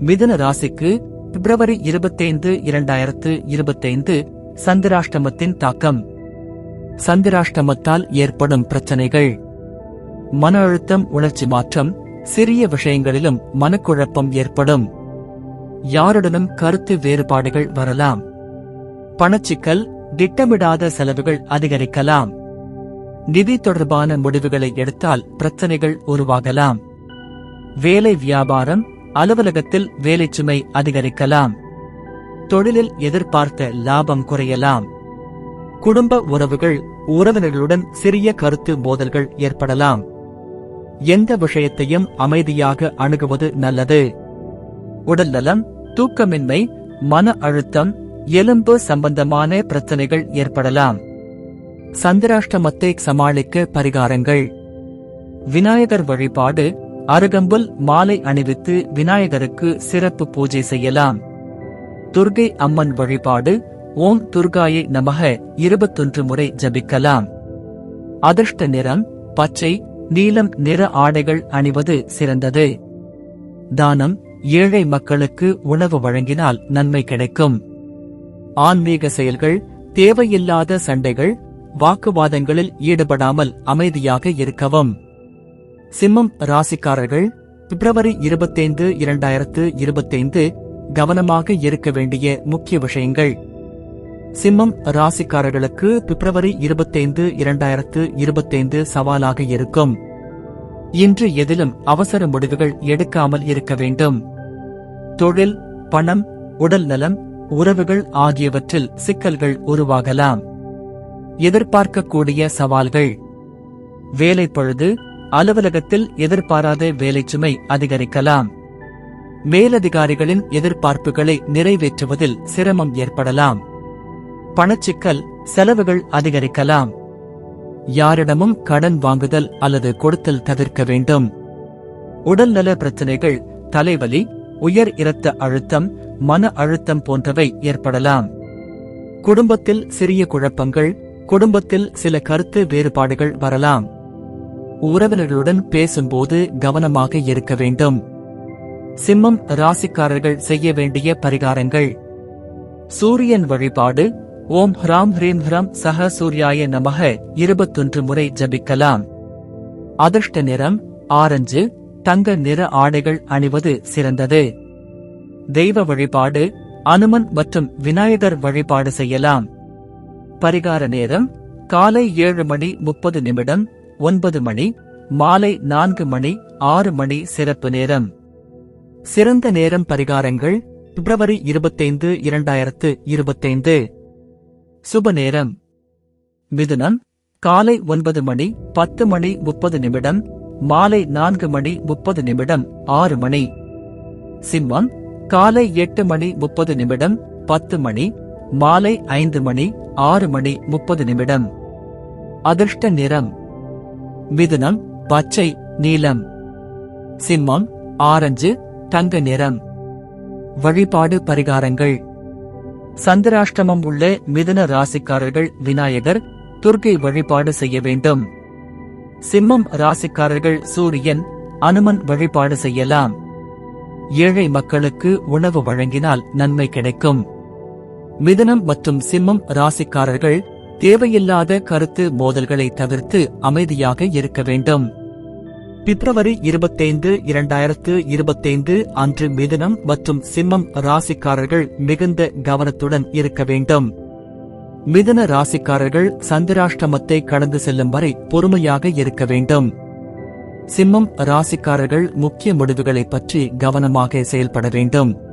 மிதுன ராசிக்கு பிப்ரவரி இருபத்தைந்து இரண்டாயிரத்து இருபத்தைந்து சந்திராஷ்டமத்தின் தாக்கம். சந்திராஷ்டமத்தால் ஏற்படும் பிரச்சனைகள். மன அழுத்தம் உணர்ச்சி மாற்றம் சிறிய விஷயங்களிலும் மனக்குழப்பம் ஏற்படும். யாருடனும் கருத்து வேறுபாடுகள் வரலாம். பணச்சிக்கல் திட்டமிடாத செலவுகள் அதிகரிக்கலாம். நிதி தொடர்பான முடிவுகளை எடுத்தால் பிரச்சனைகள் உருவாகலாம். வேலை வியாபாரம் அலுவலகத்தில் வேலை சுமை அதிகரிக்கலாம். தொழிலில் எதிர்பார்த்த லாபம் குறையலாம். குடும்ப உறவுகள் உறவினர்களுடன் சிறிய கருத்து மோதல்கள் ஏற்படலாம். எந்த விஷயத்தையும் அமைதியாக அணுகுவது நல்லது. உடல்நலம் தூக்கமின்மை மன அழுத்தம் எலும்பு சம்பந்தமான பிரச்சனைகள் ஏற்படலாம். சந்திராஷ்டமத்தை சமாளிக்க பரிகாரங்கள். விநாயகர் வழிபாடு அருகம்புல் மாலை அணிவித்து விநாயகருக்கு சிறப்பு பூஜை செய்யலாம். துர்கை அம்மன் வழிபாடு ஓம் துர்காயை நமக இருபத்தொன்று முறை ஜபிக்கலாம். அதிர்ஷ்ட நிறம் பச்சை நீலம் நிற ஆடைகள் அணிவது சிறந்தது. தானம் ஏழை மக்களுக்கு உணவு வழங்கினால் நன்மை கிடைக்கும். ஆன்மீக செயல்கள் தேவையில்லாத சண்டைகள் வாக்குவாதங்களில் ஈடுபடாமல் அமைதியாக இருக்கவும். சிம்மம் ராசிக்காரர்கள் பிப்ரவரி இருபத்தைந்து இரண்டாயிரத்து இருபத்தைந்து கவனமாக இருக்க வேண்டிய முக்கிய விஷயங்கள். சிம்மம் ராசிக்காரர்களுக்கு பிப்ரவரி இருபத்தைந்து இரண்டாயிரத்து இருபத்தைந்து சவாலாக இருக்கும். இன்று எதிலும் அவசர முடிவுகள் எடுக்காமல் இருக்க வேண்டும். தொழில் பணம் உடல் நலம் உறவுகள் ஆகியவற்றில் சிக்கல்கள் உருவாகலாம். எதிர்பார்க்கக்கூடிய சவால்கள். வேலை பழுது அலுவலகத்தில் எதிர்பாராத வேலை சுமை அதிகரிக்கலாம். மேலதிகாரிகளின் எதிர்பார்ப்புகளை நிறைவேற்றுவதில் சிரமம் ஏற்படலாம். பணச்சிக்கல் செலவுகள் அதிகரிக்கலாம். யாரிடமும் கடன் வாங்குதல் அல்லது கொடுத்தல் தவிர்க்க வேண்டும். உடல்நல பிரச்சனைகள் தலைவலி உயர் இரத்த அழுத்தம் மன அழுத்தம் போன்றவை ஏற்படலாம். குடும்பத்தில் சிறிய குழப்பங்கள் குடும்பத்தில் சில கருத்து வேறுபாடுகள் வரலாம். உறவினர்களுடன் பேசும்போது கவனமாக இருக்க வேண்டும். சிம்மம் ராசிக்காரர்கள் செய்ய வேண்டிய பரிகாரங்கள். சூரியன் வழிபாடு. ஓம் ஹ்ராம் ஹ்ரீம் ஹ்ரம் சஹ சூர்யாய நமக இருபத்தொன்று முறை ஜபிக்கலாம். அதிர்ஷ்ட நிறம் ஆரஞ்சு. தங்க நிற ஆடைகள் அணிவது சிறந்தது. தெய்வ வழிபாடு. அனுமன் மற்றும் விநாயகர் வழிபாடு செய்யலாம். பரிகார நேரம் காலை ஏழு மணி முப்பது நிமிடம். ஒன்பது மணி மாலை நான்கு மணி ஆறு மணி சிறப்பு நேரம். சிறந்த நேரம் பரிகாரங்கள் பிப்ரவரி இருபத்தைந்து இரண்டாயிரத்து இருபத்தைந்து. சுப நேரம். மிதுனம் காலை ஒன்பது மணி பத்து மணி முப்பது நிமிடம் மாலை நான்கு மணி முப்பது நிமிடம் ஆறு மணி. சிம்மம் காலை எட்டு மணி முப்பது நிமிடம் பத்து மணி மாலை ஐந்து மணி ஆறு மணி முப்பது நிமிடம். அதிர்ஷ்ட நிறம் மிதுனம் பச்சை நீலம். சிம்மம் ஆரஞ்சு தங்க நிறம். வழிபாடு பரிகாரங்கள். சந்திராஷ்டமம் உள்ள மிதுன ராசிக்காரர்கள் விநாயகர் துர்க்கை வழிபாடு செய்ய வேண்டும். சிம்மம் ராசிக்காரர்கள் சூரியன் அனுமன் வழிபாடு செய்யலாம். ஏழை மக்களுக்கு உணவு வழங்கினால் நன்மை கிடைக்கும். மிதுனம் மற்றும் சிம்மம் ராசிக்காரர்கள் தேவையில்லாத கருத்து மோதல்களை தவிர்த்து அமைதியாக இருக்க வேண்டும். பிப்ரவரி இருபத்தைந்து இரண்டாயிரத்து இருபத்தைந்து அன்று மிதுனம் மற்றும் சிம்மம் ராசிக்காரர்கள் மிகுந்த கவனத்துடன் இருக்க வேண்டும். மிதுன ராசிக்காரர்கள் சந்திராஷ்டமத்தை கடந்து செல்லும் வரை பொறுமையாக இருக்க வேண்டும். சிம்மம் ராசிக்காரர்கள் முக்கிய முடிவுகளை பற்றி கவனமாக செயல்பட வேண்டும்.